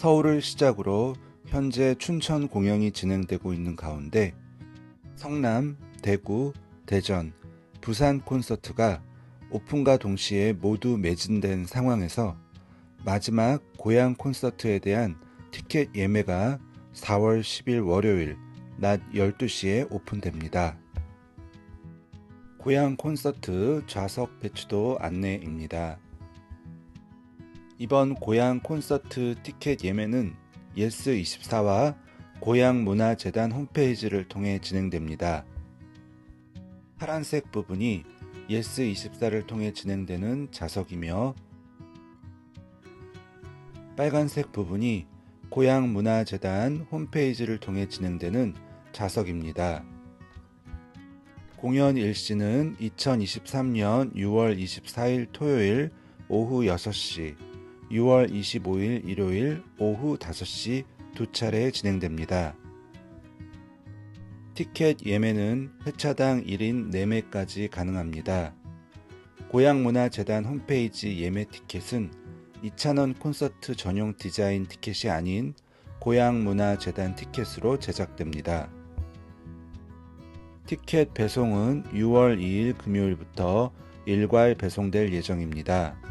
서울을 시작으로 현재 춘천 공연이 진행되고 있는 가운데 성남, 대구, 대전, 부산 콘서트가 오픈과 동시에 모두 매진된 상황에서 마지막 고향 콘서트에 대한 티켓 예매가 4월 10일 월요일 낮 12시에 오픈됩니다. 고향 콘서트 좌석 배치도 안내입니다. 이번 고향 콘서트 티켓 예매는 예스24와 고향문화재단 홈페이지를 통해 진행됩니다. 파란색 부분이 예스24를 통해 진행되는 좌석이며 빨간색 부분이 고향문화재단 홈페이지를 통해 진행되는 좌석입니다. 공연 일시는 2023년 6월 24일 토요일 오후 6시, 6월 25일 일요일 오후 5시 두 차례 진행됩니다. 티켓 예매는 회차당 1인 4매까지 가능합니다. 고향문화재단 홈페이지 예매 티켓은 이찬원 콘서트 전용 디자인 티켓이 아닌 고향문화재단 티켓으로 제작됩니다. 티켓 배송은 6월 2일 금요일부터 일괄 배송될 예정입니다.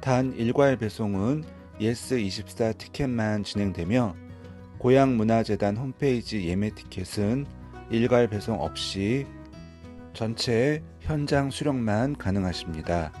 단 일괄 배송은 예스24 티켓만 진행되며 고향문화재단 홈페이지 예매 티켓은 일괄 배송 없이 전체 현장 수령만 가능하십니다.